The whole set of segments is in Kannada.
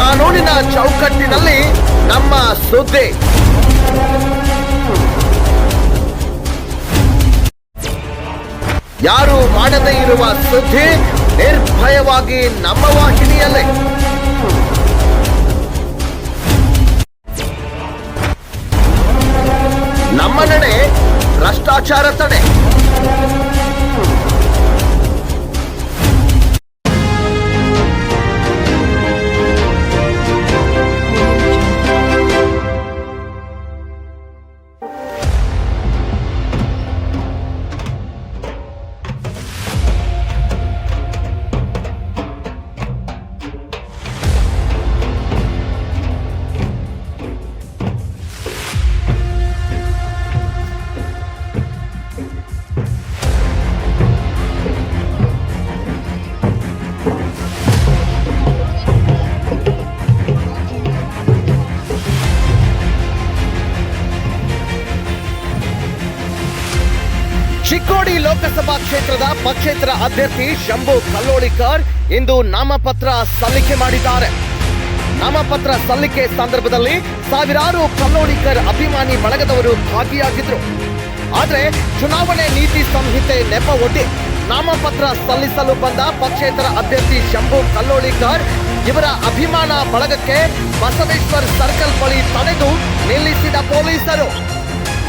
ಕಾನೂನಿನ ಚೌಕಟ್ಟಿನಲ್ಲಿ ನಮ್ಮ ಸುದ್ದಿ. ಯಾರು ಮಾಡದೇ ಇರುವ ಸುದ್ದಿ ನಿರ್ಭಯವಾಗಿ ನಮ್ಮ ವಾಹಿನಿಯಲ್ಲೇ. ಕ್ಷೇತ್ರದ ಪಕ್ಷೇತರ ಅಭ್ಯರ್ಥಿ ಶಂಭು ಕಲ್ಲೋಳಿಕರ್ ಇಂದು ನಾಮಪತ್ರ ಸಲ್ಲಿಕೆ ಮಾಡಿದ್ದಾರೆ. ನಾಮಪತ್ರ ಸಲ್ಲಿಕೆ ಸಂದರ್ಭದಲ್ಲಿ ಸಾವಿರಾರು ಕಲ್ಲೋಳಿಕರ್ ಅಭಿಮಾನಿ ಬಳಗದವರು ಭಾಗಿಯಾಗಿದ್ರು. ಆದರೆ ಚುನಾವಣೆ ನೀತಿ ಸಂಹಿತೆ ನೆಪ ಒಡ್ಡಿ ನಾಮಪತ್ರ ಸಲ್ಲಿಸಲು ಬಂದ ಪಕ್ಷೇತರ ಅಭ್ಯರ್ಥಿ ಶಂಭು ಕಲ್ಲೋಳಿಕರ್ ಇವರ ಅಭಿಮಾನ ಬಳಗಕ್ಕೆ ಬಸವೇಶ್ವರ್ ಸರ್ಕಲ್ ಬಳಿ ತಡೆದು ನಿಲ್ಲಿಸಿದ ಪೊಲೀಸರು.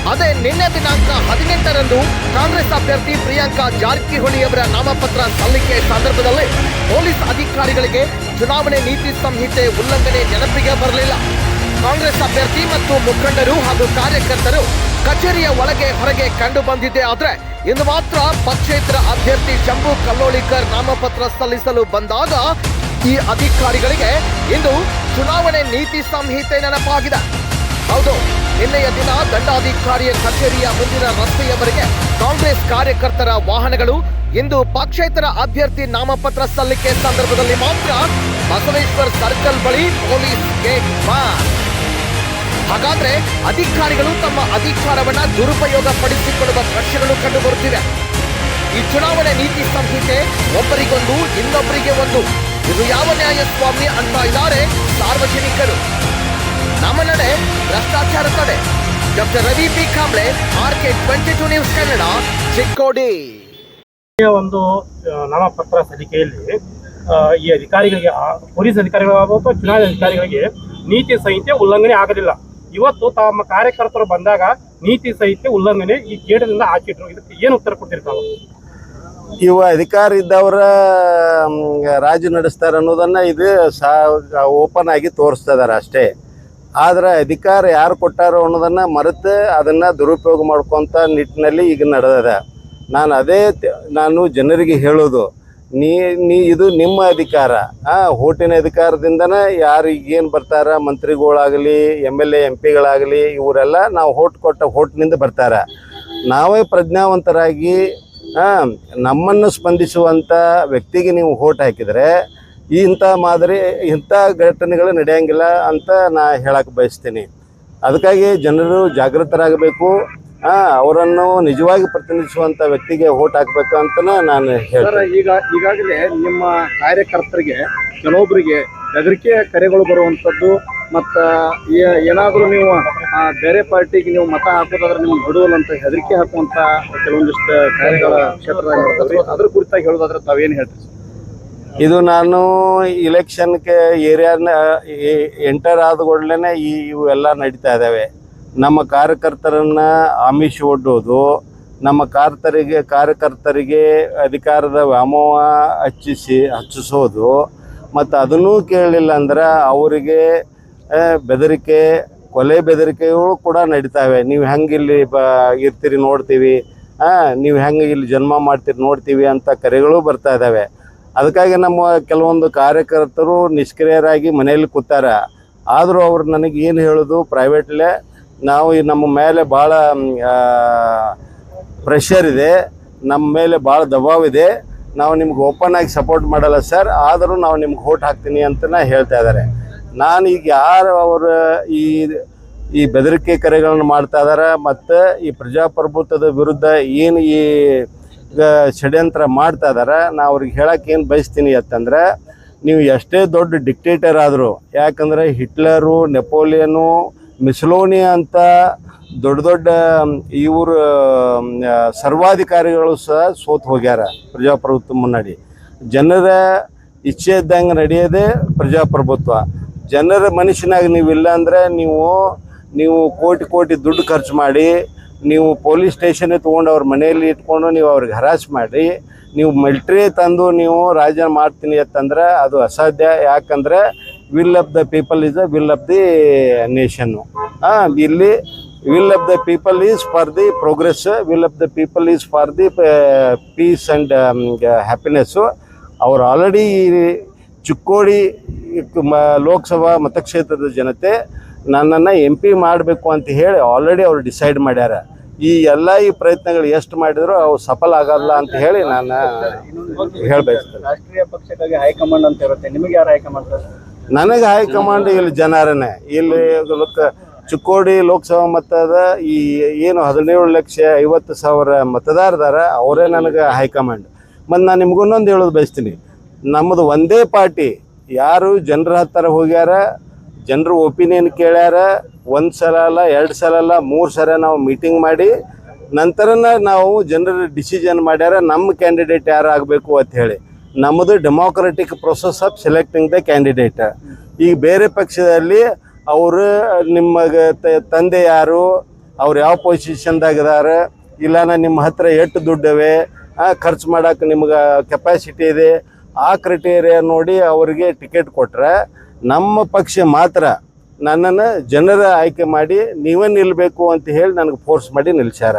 ಅದೇ ನಿನ್ನೆ ದಿನಾಂಕ ಹದಿನೆಂಟರಂದು ಕಾಂಗ್ರೆಸ್ ಅಭ್ಯರ್ಥಿ ಪ್ರಿಯಾಂಕಾ ಜಾರಕಿಹೊಳಿ ಅವರ ನಾಮಪತ್ರ ಸಲ್ಲಿಕೆ ಸಂದರ್ಭದಲ್ಲಿ ಪೊಲೀಸ್ ಅಧಿಕಾರಿಗಳಿಗೆ ಚುನಾವಣೆ ನೀತಿ ಸಂಹಿತೆ ಉಲ್ಲಂಘನೆ ನೆನಪಿಗೆ ಬರಲಿಲ್ಲ. ಕಾಂಗ್ರೆಸ್ ಅಭ್ಯರ್ಥಿ ಮತ್ತು ಮುಖಂಡರು ಹಾಗೂ ಕಾರ್ಯಕರ್ತರು ಕಚೇರಿಯ ಒಳಗೆ ಹೊರಗೆ ಕಂಡು ಬಂದಿದ್ದೇ ಆದರೆ ಇಂದು ಮಾತ್ರ ಪಕ್ಷೇತರ ಅಭ್ಯರ್ಥಿ ಶಂಭು ಕಲ್ಲೋಳಿಕರ್ ನಾಮಪತ್ರ ಸಲ್ಲಿಸಲು ಬಂದಾಗ ಈ ಅಧಿಕಾರಿಗಳಿಗೆ ಇಂದು ಚುನಾವಣೆ ನೀತಿ ಸಂಹಿತೆ ನೆನಪಾಗಿದೆ. ಹೌದು. ನಿನ್ನೆಯ ದಿನ ದಂಡಾಧಿಕಾರಿಯ ಕಚೇರಿಯ ಮುಂದಿನ ರಸ್ತೆಯವರೆಗೆ ಕಾಂಗ್ರೆಸ್ ಕಾರ್ಯಕರ್ತರ ವಾಹನಗಳು ಇಂದು ಪಕ್ಷೇತರ ಅಭ್ಯರ್ಥಿ ನಾಮಪತ್ರ ಸಲ್ಲಿಕೆ ಸಂದರ್ಭದಲ್ಲಿ ಮಾತ್ರ ಬಸವೇಶ್ವರ್ ಸರ್ಕಲ್ ಬಳಿ ಪೊಲೀಸ್ ಗೇಟ್ ಬಾರ್. ಹಾಗಾದ್ರೆ ಅಧಿಕಾರಿಗಳು ತಮ್ಮ ಅಧಿಕಾರವನ್ನ ದುರುಪಯೋಗ ಪಡಿಸಿಕೊಳ್ಳುವ ದೃಶ್ಯಗಳು ಕಂಡುಬರುತ್ತಿವೆ. ಈ ಚುನಾವಣೆ ನೀತಿ ಸಂಹಿತೆ ಒಬ್ಬರಿಗೊಂದು ಇನ್ನೊಬ್ಬರಿಗೆ ಒಂದು. ಇದು ಯಾವ ನ್ಯಾಯಸ್ವಾಮಿ ಅಂತ ಇದ್ದಾರೆ ಸಾರ್ವಜನಿಕರು. ನಮ್ಮ ನಡೆ ಭ್ರಷ್ಟಾಚಾರ ತಡೆ. Doctor Ravi P Kamble R K twenty two news Kannada Chikkodi. ಒಂದು ನಾಮಪತ್ರ ಸಲ್ಲಿಕೆಯಲ್ಲಿ ಈ ಅಧಿಕಾರಿಗಳಿಗೆ ಪೊಲೀಸ್ ಅಧಿಕಾರಿಗಳಾಗಬಹುದು ಅಥವಾ ಚುನಾವಣಾ ಅಧಿಕಾರಿಗಳಿಗೆ ನೀತಿ ಸಂಹಿತೆ ಉಲ್ಲಂಘನೆ ಆಗಲಿಲ್ಲ. ಇವತ್ತು ತಮ್ಮ ಕಾರ್ಯಕರ್ತರು ಬಂದಾಗ ನೀತಿ ಸಂಹಿತೆ ಉಲ್ಲಂಘನೆ ಈ ಗೇಟದಿಂದ ಹಾಕಿಟ್ರು ಇದಕ್ಕೆ ಏನು ಉತ್ತರ ಕೊಟ್ಟಿರ್ತಾವೆ ಇವ ಅಧಿಕಾರ ಇದ್ದವರ ರಾಜು ನಡೆಸ್ತಾರೆ ಅನ್ನೋದನ್ನ ಇದು ಸಾ ಓಪನ್ ಆಗಿ ತೋರಿಸ್ತಾ ಇದಾರೆ ಅಷ್ಟೇ. ಆದ್ರೆ ಅಧಿಕಾರ ಯಾರು ಕೊಟ್ಟಾರೋ ಅನ್ನೋದನ್ನ ಮರೆತು ಅದನ್ನ ದುರುಪಯೋಗ ಮಾಡ್ಕೊಂತ ನಿಟ್ಟಿನಲ್ಲಿ ಈಗ ನಡೆದದ. ನಾನು ಅದೇ ನಾನು ಜನರಿಗೆ ಹೇಳೋದು, ನೀ ನೀ, ಇದು ನಿಮ್ಮ ಅಧಿಕಾರ. ಆ, ಓಟಿನ ಅಧಿಕಾರದಿಂದನೇ ಯಾರು ಏನು ಬರ್ತಾರ, ಮಂತ್ರಿಗಳಾಗಲಿ, ಎಂ ಎಲ್ ಎ, ಎಂ ಪಿಗಳಾಗಲಿ, ಇವರೆಲ್ಲ ನಾವು ಹೋಟ್ ಕೊಟ್ಟ ಹೋಟ್ನಿಂದ ಬರ್ತಾರೆ. ನಾವೇ ಪ್ರಜ್ಞಾವಂತರಾಗಿ ನಮ್ಮನ್ನು ಸ್ಪಂದಿಸುವಂಥ ವ್ಯಕ್ತಿಗೆ ನೀವು ಹೋಟ್ ಹಾಕಿದರೆ ಇಂಥ ಮಾದರಿ, ಇಂಥ ಘಟನೆಗಳು ನಡೆಯಂಗಿಲ್ಲ ಅಂತ ನಾ ಹೇಳಕ್ಕೆ ಬಯಸ್ತೀನಿ. ಅದಕ್ಕಾಗಿ ಜನರು ಜಾಗೃತರಾಗಬೇಕು. ಅವರನ್ನು ನಿಜವಾಗಿ ಪ್ರತಿನಿಧಿಸುವಂಥ ವ್ಯಕ್ತಿಗೆ ಓಟ್ ಹಾಕಬೇಕು ಅಂತ ನಾನು ಹೇಳ್ತೀನಿ. ಈಗ, ಈಗಾಗಲೇ ನಿಮ್ಮ ಕಾರ್ಯಕರ್ತರಿಗೆ ಕೆಲವೊಬ್ಬರಿಗೆ ಹೆದರಿಕೆ ಕರೆಗಳು ಬರುವಂಥದ್ದು ಮತ್ತು ಏನಾದರೂ ನೀವು ಬೇರೆ ಪಾರ್ಟಿಗೆ ನೀವು ಮತ ಹಾಕೋದಾದ್ರೆ ನಿಮ್ಗೆ ಬಿಡುವಲ್ಲ ಅಂತ ಹೆದರಿಕೆ ಹಾಕುವಂತ ಕೆಲವೊಂದಿಷ್ಟು ಕಾರ್ಯಗಳ ಕ್ಷೇತ್ರದಾಗ ಅದ್ರ ಕುರಿತಾಗಿ ಹೇಳೋದಾದ್ರೆ ತಾವೇನು ಹೇಳ್ತೀರಿ? ಇದು ನಾನು ಇಲೆಕ್ಷನ್ಗೆ ಏರಿಯಾನ ಎಂಟರ್ ಆದ ಕೂಡಲೇ ಈ ಇವೆಲ್ಲ ನಡೀತಾ ಇದ್ದಾವೆ ನಮ್ಮ ಕಾರ್ಯಕರ್ತರನ್ನ ಆಮಿಷ ಒಡ್ಡೋದು, ನಮ್ಮ ಕಾರ್ತರಿಗೆ ಕಾರ್ಯಕರ್ತರಿಗೆ ಅಧಿಕಾರದ ವ್ಯಾಮೋಹ ಹಚ್ಚಿಸಿ, ಹಚ್ಚಿಸೋದು, ಮತ್ತು ಅದನ್ನೂ ಕೇಳಲಿಲ್ಲ ಅಂದ್ರೆ ಅವರಿಗೆ ಬೆದರಿಕೆ, ಕೊಲೆ ಬೆದರಿಕೆಗಳು ಕೂಡ ನಡೀತಾವೆ ನೀವು ಹೆಂಗೆ ಇಲ್ಲಿ ಬ, ಇರ್ತೀರಿ ನೋಡ್ತೀವಿ ಹಾಂ ನೀವು ಹೆಂಗೆ ಇಲ್ಲಿ ಜನ್ಮ ಮಾಡ್ತೀರಿ ನೋಡ್ತೀವಿ ಅಂತ ಕರೆಗಳು ಬರ್ತಾ ಇದ್ದಾವೆ ಅದಕ್ಕಾಗಿ ನಮ್ಮ ಕೆಲವೊಂದು ಕಾರ್ಯಕರ್ತರು ನಿಷ್ಕ್ರಿಯರಾಗಿ ಮನೆಯಲ್ಲಿ ಕೂತಾರ. ಆದರೂ ಅವ್ರು ನನಗೆ ಏನು ಹೇಳೋದು ಪ್ರೈವೇಟ್ಲೆ ನಾವು ನಮ್ಮ ಮೇಲೆ ಭಾಳ ಪ್ರೆಷರ್ ಇದೆ. ನಮ್ಮ ಮೇಲೆ ಭಾಳ ಇದೆ. ನಾವು ನಿಮ್ಗೆ ಓಪನ್ ಆಗಿ ಸಪೋರ್ಟ್ ಮಾಡಲ್ಲ ಸರ್ ಆದರೂ ನಾವು ನಿಮ್ಗೆ ಓಟ್ ಹಾಕ್ತೀನಿ ಅಂತ ಹೇಳ್ತಾ ಇದ್ದಾರೆ. ನಾನು ಈಗ ಯಾರು ಅವರ ಈ ಈ ಬೆದರಿಕೆ ಕರೆಗಳನ್ನು ಮಾಡ್ತಾ ಇದ್ದಾರೆ ಮತ್ತು ಈ ಪ್ರಜಾಪ್ರಭುತ್ವದ ವಿರುದ್ಧ ಏನು ಈ ಷಡ್ಯಂತ್ರ ಮಾಡ್ತಾ ಇದ್ದಾರೆ ನಾ ಅವ್ರಿಗೆ ಹೇಳಕ್ಕೆ ಏನು ಬಯಸ್ತೀನಿ ಅಂತಂದ್ರೆ, ನೀವು ಎಷ್ಟೇ ದೊಡ್ಡ ಡಿಕ್ಟೇಟರ್ ಆದರೂ, ಯಾಕಂದರೆ ಹಿಟ್ಲರು, ನೆಪೋಲಿಯನು, ಮಿಸ್ಲೋನಿ ಅಂತ ದೊಡ್ಡ ದೊಡ್ಡ ಇವರು ಸರ್ವಾಧಿಕಾರಿಗಳು ಸಹ ಸೋತು ಹೋಗ್ಯಾರ ಪ್ರಜಾಪ್ರಭುತ್ವ ಮುನ್ನಡಿ. ಜನರ ಇಚ್ಛೆ ಇದ್ದಂಗೆ ನಡೆಯೋದೇ ಪ್ರಜಾಪ್ರಭುತ್ವ. ಜನರ ಮನುಷ್ಯನಾಗಿ ನೀವು ಇಲ್ಲ ಅಂದರೆ ನೀವು ನೀವು ಕೋಟಿ ಕೋಟಿ ದುಡ್ಡು ಖರ್ಚು ಮಾಡಿ ನೀವು ಪೊಲೀಸ್ ಸ್ಟೇಷನ್ ತೊಗೊಂಡು ಅವ್ರ ಮನೆಯಲ್ಲಿ ಇಟ್ಕೊಂಡು ನೀವು ಅವ್ರಿಗೆ ಹರಾಜ್ ಮಾಡಿ, ನೀವು ಮಿಲ್ಟ್ರಿ ತಂದು ನೀವು ರಾಜ ಮಾಡ್ತೀನಿ ಅಂತಂದ್ರೆ ಅದು ಅಸಾಧ್ಯ. ಯಾಕಂದ್ರೆ will of the people is the will of the nation ಹಾಂ ಇಲ್ಲಿ will of the people is for the progress will of the people is for the peace and happiness ಅವ್ರು ಆಲ್ರೆಡಿ ಚಿಕ್ಕೋಡಿ ಲೋಕಸಭಾ ಮತಕ್ಷೇತ್ರದ ಜನತೆ ನನ್ನನ್ನು ಎಂ ಪಿ ಮಾಡಬೇಕು ಅಂತ ಹೇಳಿ ಆಲ್ರೆಡಿ ಅವ್ರು ಡಿಸೈಡ್ ಮಾಡ್ಯಾರ. ಈ ಎಲ್ಲ ಈ ಪ್ರಯತ್ನಗಳು ಎಷ್ಟು ಮಾಡಿದ್ರು ಅವು ಸಫಲ ಆಗಲ್ಲ ಅಂತ ಹೇಳಿ ನಾನು ಹೇಳಬೇಕು. ರಾಷ್ಟ್ರೀಯ ಪಕ್ಷಕ್ಕಾಗಿ ಹೈಕಮಾಂಡ್ ಅಂತ ಇರುತ್ತೆ. ನಿಮಗೆ ಯಾರು ಹೈಕಮಾಂಡ್ ನನಗೆ ಹೈಕಮಾಂಡ್ ಇಲ್ಲಿ ಜನರನ್ನೇ ಇಲ್ಲಿ ಚಿಕ್ಕೋಡಿ ಲೋಕಸಭಾ ಮತದ ಈ ಏನು ಹದಿನೇಳು ಲಕ್ಷ ಐವತ್ತು ಸಾವಿರ ಮತದಾರದಾರ ಅವರೇ ನನಗೆ ಹೈಕಮಾಂಡ್. ಮತ್ತು ನಾನು ನಿಮ್ಗೊಂದೊಂದು ಹೇಳೋದು ಬಯಸ್ತೀನಿ. ನಮ್ಮದು ಒಂದೇ ಪಾರ್ಟಿ. ಯಾರು ಜನರ ಹತ್ತಿರ ಹೋಗ್ಯಾರ ಜನರು ಒಪಿನಿಯನ್ ಕೇಳ್ಯಾರ, ಒಂದು ಸಲ ಅಲ್ಲ, ಎರಡು ಸಲ ಅಲ್ಲ, ಮೂರು ಸಲ ನಾವು ಮೀಟಿಂಗ್ ಮಾಡಿ, ನಂತರನ ನಾವು ಜನರ ಡಿಸಿಷನ್ ಮಾಡ್ಯಾರ ನಮ್ಮ ಕ್ಯಾಂಡಿಡೇಟ್ ಯಾರು ಆಗಬೇಕು ಅಂತ ಹೇಳಿ. ನಮ್ಮದು democratic process of selecting the candidate ಈಗ ಬೇರೆ ಪಕ್ಷದಲ್ಲಿ ಅವರು ನಿಮ್ಮ ತಂದೆ ಯಾರು, ಅವ್ರು ಯಾವ ಪೊಸಿಷನ್ದಾಗ ಇದಾರ ನಾನು ನಿಮ್ಮ ಹತ್ರ ಎಷ್ಟು ದುಡ್ಡವೆ ಖರ್ಚು ಮಾಡೋಕೆ ನಿಮ್ಗೆ ಕೆಪಾಸಿಟಿ ಇದೆ, ಆ ಕ್ರೈಟೇರಿಯಾ ನೋಡಿ ಅವರಿಗೆ ಟಿಕೆಟ್ ಕೊಟ್ರೆ ನಮ್ಮ ಪಕ್ಷ ಮಾತ್ರ ನನ್ನನ್ನು ಜನರ ಆಯ್ಕೆ ಮಾಡಿ ನೀವೇ ನಿಲ್ಲಬೇಕು ಅಂತ ಹೇಳಿ ನನಗೆ ಫೋರ್ಸ್ ಮಾಡಿ ನಿಲ್ಸ್ಯಾರ.